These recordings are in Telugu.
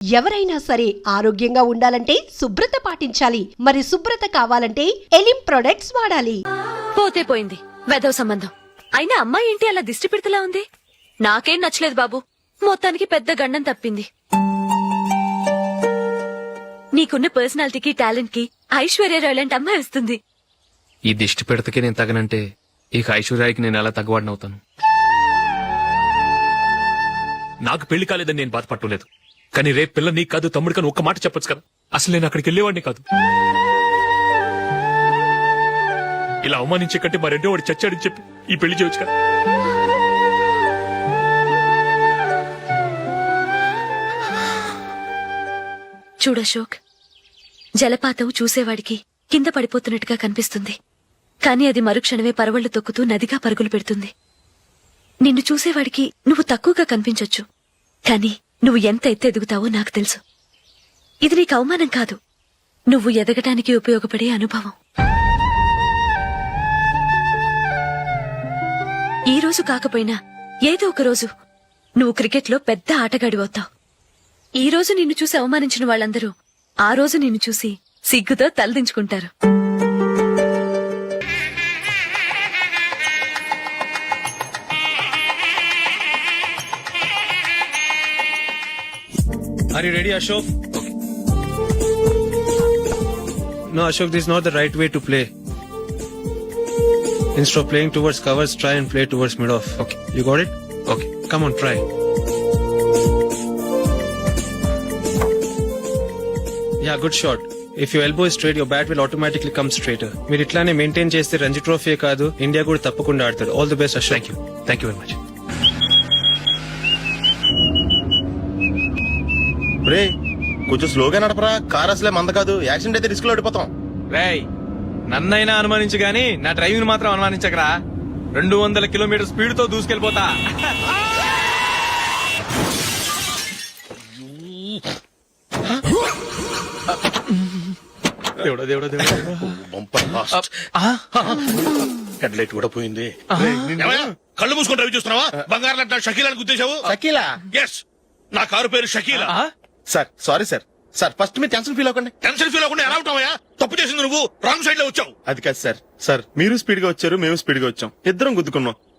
ఎవరైనా సరే ఆరోగ్యంగా ఉండాలంటే శుభ్రత పాటించాలి. మరి శుభ్రత కావాలంటే ఎలిం ప్రొడక్ట్స్ వాడాలి. పోతే పోయింది. వెదవ సంబంధం. అయినా అమ్మాయి ఏంటి అలా దిష్టి పెడతలా ఉంది? నాకేం నచ్చలేదు బాబు. మొత్తానికి పెద్ద గండం తప్పింది. నీకున్న పర్సనాలిటీకి టాలెంట్కి ఐశ్వర్య రాయ్ లాంటి అమ్మాయి వస్తుంది. ఈ దిష్టి పెడతకే నేను తగనంటే ఇక ఐశ్వర్యానికి నేను ఎలా తగ్గవాడినవుతాను నాకు పెళ్ళి కాలేదని నేను బాధపట్టలేదు కానీ రేపు పిల్ల నీకు కాదు తమ్ముడు కానీ ఒక్క మాట చెప్పొచ్చు కదా? అసలు నేను అక్కడికి వెళ్ళేవాడిని కాదు. ఇలా అవమానించే కంటే మా రెండో వాడు చచ్చాడని చెప్పి ఈ పెళ్ళి చేయొచ్చు కదా? చూడశోక్ జలపాతం చూసేవాడికి కింద పడిపోతున్నట్టుగా కనిపిస్తుంది. కానీ అది మరుక్షణమే పరవళ్ళు తొక్కుతూ నదిగా పరుగులు పెడుతుంది. నిన్ను చూసేవాడికి నువ్వు తక్కువగా కనిపించొచ్చు. కానీ నువ్వు ఎంత ఎత్తు ఎదుగుతావో నాకు తెలుసు. ఇది నీకు అవమానం కాదు. నువ్వు ఎదగటానికి ఉపయోగపడే అనుభవం. ఈ రోజు కాకపోయినా ఏదో ఒక రోజు నువ్వు క్రికెట్లో పెద్ద ఆటగాడివవుతావు ఈ రోజు నిన్ను చూసి అవమానించిన వాళ్ళందరూ ఆ రోజు నిన్ను చూసి సిగ్గుతో తలదించుకుంటారు. Are you ready, Ashok? No, Ashok, this is not the right way to play. Instead of playing towards covers, try and play towards mid off. Okay. You got it? Okay Come on, try. Yeah, good shot. If your elbow is straight, your bat will automatically come straighter. మీరు ఇట్లానే మెయింటైన్ చేస్తే రంజీ ట్రోఫీ కాదు ఇండియా కూడా తప్పకుండా ఆడతాడు all the best Ashok thank you thank you very much రే కొంచెం స్లోగా నడపరా. కార్ అసలే మంద కాదు. యాక్సిడెంట్ అయితే రిస్క్లో ఓడిపోతాం. రేయ్ నన్నైనా అనుమానించు గాని నా డ్రైవింగ్ మాత్రం అనుమానించకరా. రెండు వందల కిలోమీటర్ స్పీడ్తో దూసుకెళ్ళిపోతా దేవుడా దేవుడా దేవుడా. బంపర్ లాస్ట్ హెడ్ లైట్ కూడా పోయింది. ఏమయ్యా? కళ్ళు మూసుకొని రవి చూస్తున్నావా? బంగారం లాంటి షకీలాని గుర్తించావు షకీలా? ఎస్ నా కారు పేరు Shakeela. Sir sorry sir. Sir first మీరు టెన్షన్ ఫీల్ అవ్వకండి. టెన్షన్ ఫీల్ అవ్వకుండా ఎలా ఉంటావయ్యా? తప్పు చేసింది నువ్వు రాంగ్ సైడ్లో వచ్చావు. అది కాదు సార్. సార్ మీరు స్పీడ్గా వచ్చారు మేము స్పీడ్గా వచ్చాం. ఇద్దరం గుద్దుకున్నాం.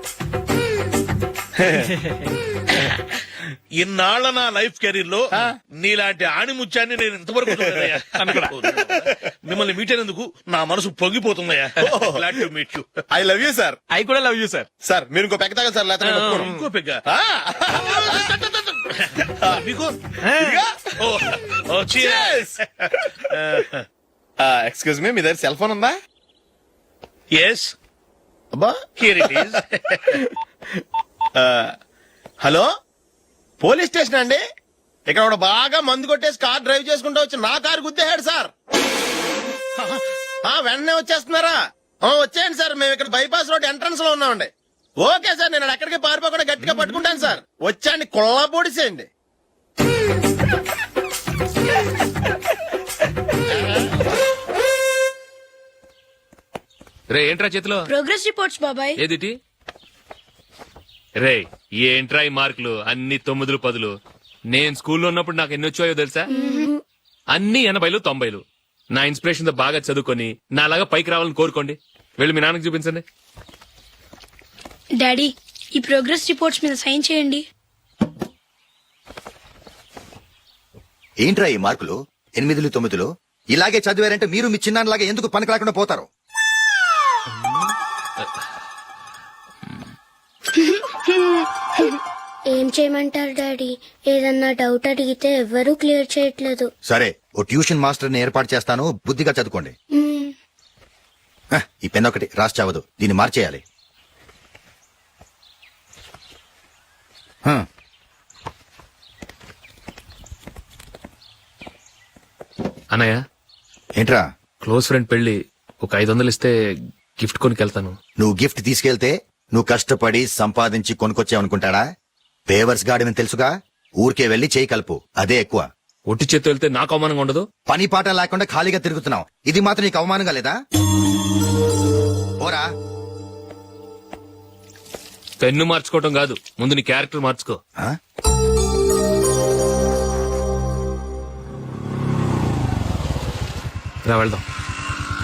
ఇన్నాళ్ళ నా లైఫ్ కెరీర్లో నీలాంటి ఆణిముత్యాన్ని నేను ఇంతవరకు చూడలేదయ్యా. మిమ్మల్ని మీట్ అయినందుకు నా మనసు పొంగిపోతుందయ్యా. To meet you I love you sir అవి కూడా లవ్ యూ సార్ సార్ మీరు ఇంకో పెక్క తాగండి సార్ లేకపోతే నేను ఒప్పుకోను. ఇంకో పెగ్గ. ఆ. మీకు? ఇదిగా. ఓ, ఓ, cheers. ఆ, ఎక్స్క్యూజ్ మీ మీ దగ్గర సెల్ ఫోన్ ఉందా? Yes. అబ్బా. Here it is. Hello? Police station అండి? ఇక్కడ ఒకడు బాగా మందు కొట్టేసి కార్ డ్రైవ్ చేసుకుంటూ వచ్చి నా కారు గుద్దేశాడు సార్. ఆ, వెంటనే వచ్చేస్తున్నారా? వచ్చేయండి సార్ మేము ఇక్కడ బైపాస్ రోడ్ ఎంట్రన్స్లో ఉన్నామండి. ఓకే సార్ నేను ఎక్కడికి పారిపోకుండా గట్టిగా పట్టుకుంటాను సార్. వచ్చాండి కుళ్ళ పొడిసేయండి రే ఏంట్రా చేతిలో? ప్రోగ్రెస్ రిపోర్ట్స్ బాబాయ్. ఏదిటి? రే ఏంట్రా ఈ మార్కులు? అన్ని తొమ్మిదిలు పదులు. నేను స్కూల్లో ఉన్నప్పుడు నాకు ఎన్ని వచ్చాయో తెలుసా? అన్ని ఎనభైలు తొంభైలు. నా ఇన్స్పిరేషన్తో బాగా చదువుకొని నాలాగా పైకి రావాలని కోరుకోండి. వెళ్ళి మీ నాన్నకి చూపించండి. డాడీ ఈ ప్రోగ్రెస్ రిపోర్ట్స్ మీద సైన్ చేయండి. ఏంట్రా ఈ మార్కులు? ఎనిమిదిలు తొమ్మిదిలు? ఇలాగే చదివారంటే మీరు మీ చిన్నాన్నలాగా ఎందుకు పనికి రాకుండా పోతారు? ఏం చేయమంటారు డాడీ? ఏదన్నా డౌట్ అడిగితే ఎవ్వరూ క్లియర్ చేయట్లేదు. సరే ఓ ట్యూషన్ మాస్టర్ని ఏర్పాటు చేస్తాను. బుద్ధిగా చదువుకోండి. హ, ఈ పెన్ ఒకటి రాసి చావదు. దీన్ని మార్చేయాలి. హ, అన్నయ్య? ఏంట్రా? క్లోజ్ ఫ్రెండ్ పెళ్ళి ఒక ఐదు వందలు ఇస్తే గిఫ్ట్ కొనికెళ్తాను నువ్వు గిఫ్ట్ తీసుకెళ్తే నువ్వు కష్టపడి సంపాదించి కొనుక్కొచ్చావనుకుంటాడా? పేవర్స్ గార్డెన్ తెలుసుగా? ఊరికే వెళ్ళి చేయి కలుపు. అదే ఎక్కువ. ఒట్టి చేత్తో వెళ్తే నాకు అవమానంగా ఉండదు? పని పాట లేకుండా ఖాళీగా తిరుగుతున్నావు. ఇది మాత్రం నీకు అవమానంగా లేదా? పోరా. పెన్ను మార్చుకోవటం కాదు. ముందు నీ క్యారెక్టర్ మార్చుకో. ఆ? రా వెళ్దాం.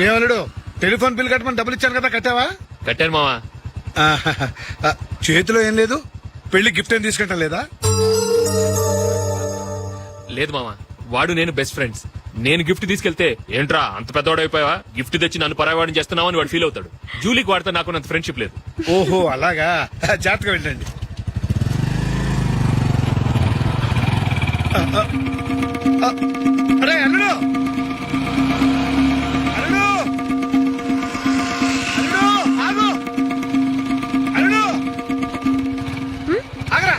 ఏమలుడు టెలిఫోన్ బిల్ కట్టమని డబ్బులు ఇచ్చాను కదా కట్టావా? కట్టాను మావా. ఆహాహా. ఆ, చేతిలో ఏం లేదు? పెళ్ళి గిఫ్ట్ ఏం తీసుకుంటాం లేదా? లేదు మావా వాడు నేను బెస్ట్ ఫ్రెండ్స్ నేను గిఫ్ట్ తీసుకెళ్తే ఏంట్రా అంత పెద్దవాడైపోయావా గిఫ్ట్ తెచ్చి నన్ను పరాయవాడిని చేస్తున్నావు? అని వాడు ఫీల్ అవుతాడు. జూలీకి వాడితే నాకు అంత ఫ్రెండ్షిప్ లేదు. ఓహో అలాగా? జాగ్రత్తగా వెళ్ళండి. అరే అల్లుడు!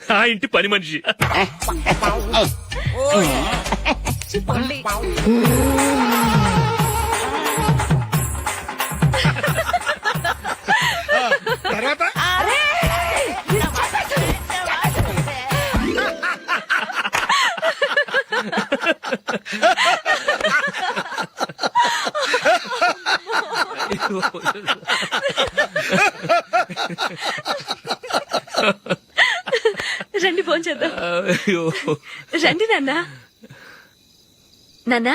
ఆ ఇంటి పని మనిషి. తర్వాత రండి ఫోన్ చేద్దాం అయ్యో. రండి నాన్న నాన్నా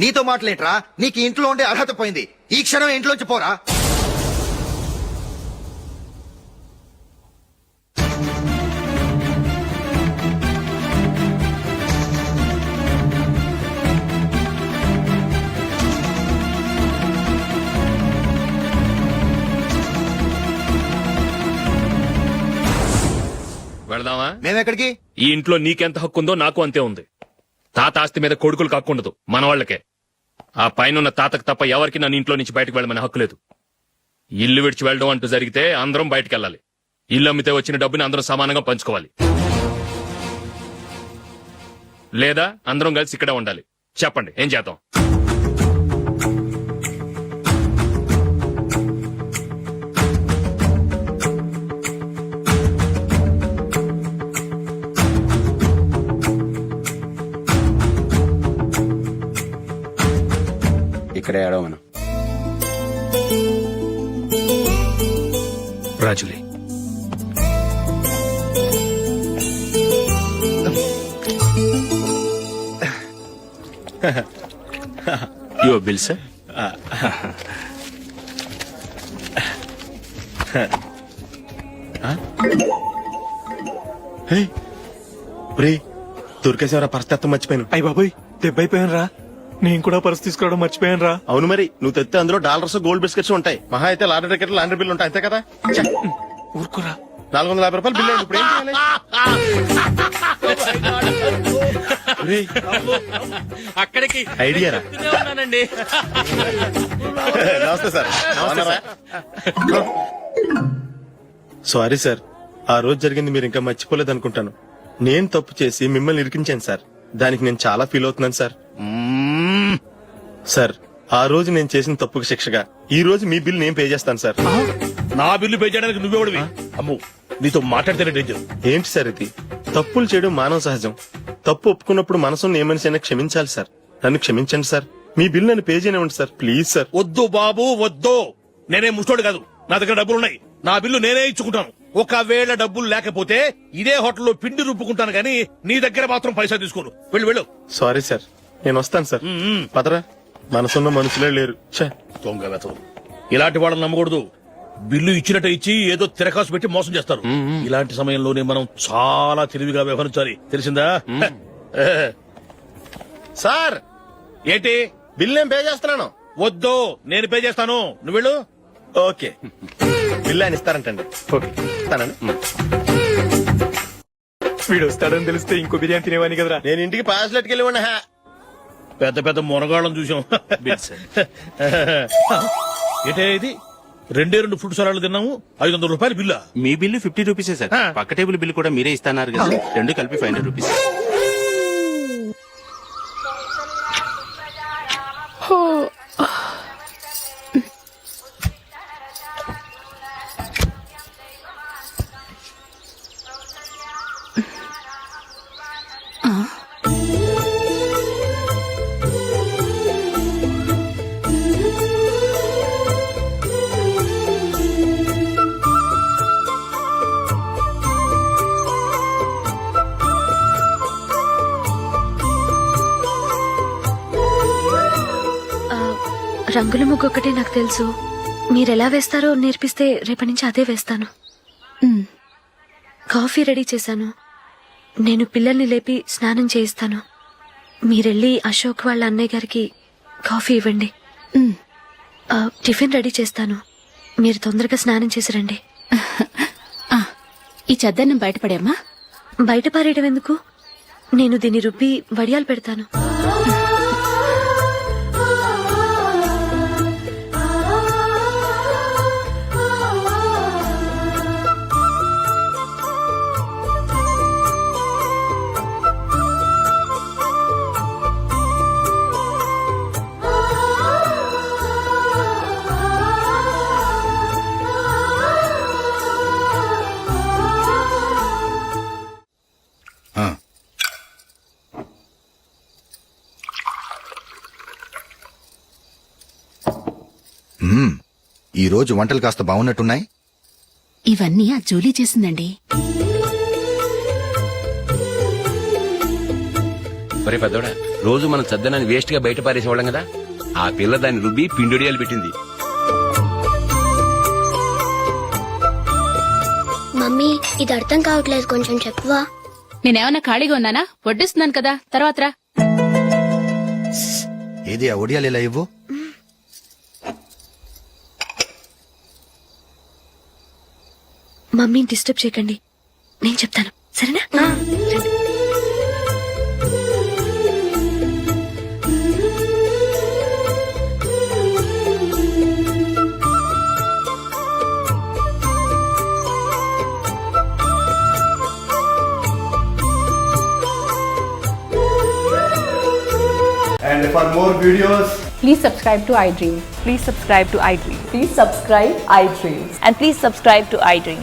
నీతో మాటలేట్రా నీకు ఇంట్లో ఉండే అర్హత పోయింది. ఈ క్షణం ఇంట్లోంచి పోరా. వెళదామా? మేమెక్కడికి? ఈ ఇంట్లో నీకెంత హక్కు ఉందో నాకు అంతే ఉంది. తాత ఆస్తి మీద కొడుకులు కాకుండదు మన వాళ్ళకే ఆ పైన తాతకు తప్ప ఎవరికి నన్ను ఇంట్లో నుంచి బయటకు వెళ్ళమని హక్కు లేదు. ఇల్లు విడిచి వెళ్ళడం అంటూ జరిగితే అందరం బయటకు వెళ్ళాలి. ఇల్లు అమ్మితే వచ్చిన డబ్బుని అందరం సమానంగా పంచుకోవాలి. లేదా అందరం కలిసి ఇక్కడే ఉండాలి. చెప్పండి ఏం చేద్దాం? ఇక్కడే ఆడవ మనం. రాజులే. యువర్ బిల్ సార్ రే దొరికేసేవరా పరిస్థితి మర్చిపోయాను. అయ్యి బాబాయ్ దెబ్బైపోయాను రా నేను కూడా పర్స్ తీసుకురావడం మర్చిపోయాను రా. అవును మరి నువ్వు తెస్తే అందులో డాలర్స్ గోల్డ్ బిస్కెట్స్ ఉంటాయి. మహా అయితే లాటరీ టికెట్ లాండ్రీ బిల్లు ఉంటాయి. అంతే కదా? ఊరుకురా. నాలుగు వందల యాభై రూపాయలు బిల్లు అయింది. ఇప్పుడు. ఏం చేయాలి? అక్కడికి ఐడియా ఉన్నానండి. నమస్తే సార్? సారీ సార్ ఆ రోజు జరిగింది మీరు ఇంకా మర్చిపోలేదు అనుకుంటాను నేను తప్పు చేసి మిమ్మల్ని ఇరికించాను సార్. దానికి నేను చాలా ఫీల్ అవుతున్నాను సార్. సార్ ఆ రోజు నేను చేసిన తప్పుకి శిక్షగా. ఈ రోజు మీ బిల్ నేను పే చేస్తాను సార్. నా బిల్లు పే చేయడానికి నువ్వెవడివి? అమ్ము నీతో మాట్లాడితేనే డేంజర్ ఏంటి సార్ ఇది? తప్పులు చేయడం మానవ సహజం. తప్పు ఒప్పుకున్నప్పుడు మనసును ఏ మనిషి అయినా క్షమించాలి సార్. నన్ను క్షమించండి సార్. మీ బిల్ నన్ను పే చేయనివ్వండి సార్. Please sir. వద్దు బాబు వద్దు. నేనే ముష్టోడు కాదు. నా దగ్గర డబ్బులు ఉన్నాయి నా బిల్లు నేనే ఇచ్చుకుంటాను. ఒకవేళ డబ్బులు లేకపోతే ఇదే హోటల్లో పిండి రుబ్బుకుంటాను కానీ నీ దగ్గర మాత్రం పైసా తీసుకోను. వెళ్ళు వెళ్ళు. Sorry sir. నేను వస్తాను సార్. పదరా. మనసున్న మనుషులే లేరు. ఛే. దొంగ వెతవు. ఇలాంటి వాళ్ళని నమ్మకూడదు. బిల్లు ఇచ్చినట్టు ఇచ్చి ఏదో తిరకాసు పెట్టి మోసం చేస్తారు. ఇలాంటి సమయంలోనే మనం చాలా తెలివిగా వ్యవహరించాలి. తెలిసిందా? సార్! ఏంటి? బిల్ నేను పే చేస్తున్నాను. వద్దు. నేను పే చేస్తాను. నువ్వు వెళ్ళు. ఓకే. బిల్ ఆయన ఇస్తారంటండి. ఓకే. ఇస్తానండి వీడు వస్తాడని తెలిస్తే ఇంకో బిర్యానీ తినేవాని కదరా. నేను ఇంటికి పాస్లెట్కి వెళ్ళి ఉన్నా పెద్ద పెద్ద మునగాళ్ళం చూసాం ఏంటే ఇది? రెండే రెండు ఫుడ్ సలాడ్లు తిన్నాము ఐదు వందల రూపాయలు బిల్లా. మీ బిల్లు ఫిఫ్టీ రూపీసే సార్. పక్క టేబుల్ బిల్ కూడా మీరే ఇస్తాన్నారు కదా. రెండు కలిపి ఫైవ్ హండ్రెడ్ రూపీస్. రంగుల ముగ్గు ఒకటే నాకు తెలుసు. మీరెలా వేస్తారో నేర్పిస్తే రేపటి నుంచి అదే వేస్తాను. కాఫీ రెడీ చేశాను. నేను పిల్లల్ని లేపి స్నానం చేయిస్తాను. మీరెళ్ళి అశోక్ వాళ్ళ అన్నయ్య గారికి కాఫీ ఇవ్వండి. టిఫిన్ రెడీ చేస్తాను. మీరు తొందరగా స్నానం చేసి రండి. ఈ చెద్దన్నం బయటపడేమ్మా బయట పారేయడం ఎందుకు? నేను దీన్ని రుబ్బి వడియాలు పెడతాను. ఈ రోజు వంటలు కాస్త బాగున్నట్టున్నాయి? ఇవన్నీ ఆ జూలీ చేసిందండి. ఒరే పెద్దోడా రోజు మనం చద్దనాన్ని వేస్ట్గా బయట పారేసేవాళ్ళం కదా? ఆ పిల్ల దాన్ని రుబ్బి పిండొడియాలు పెట్టింది. మమ్మీ ఇది అర్థం కావట్లేదు కొంచెం చెప్పువా? నేనేమన్నా ఖాళీగా ఉన్నానా? వడ్డిస్తున్నాను కదా తర్వాత రా. ఏది ఆ ఒడియాలు ఇలా ఇవ్వు? మమ్మీని డిస్టర్బ్ చేయకండి నేను చెప్తాను సరేనా. And for more videos Please subscribe to iDream. Please subscribe to iDream. Please subscribe iDream. And please subscribe to iDream.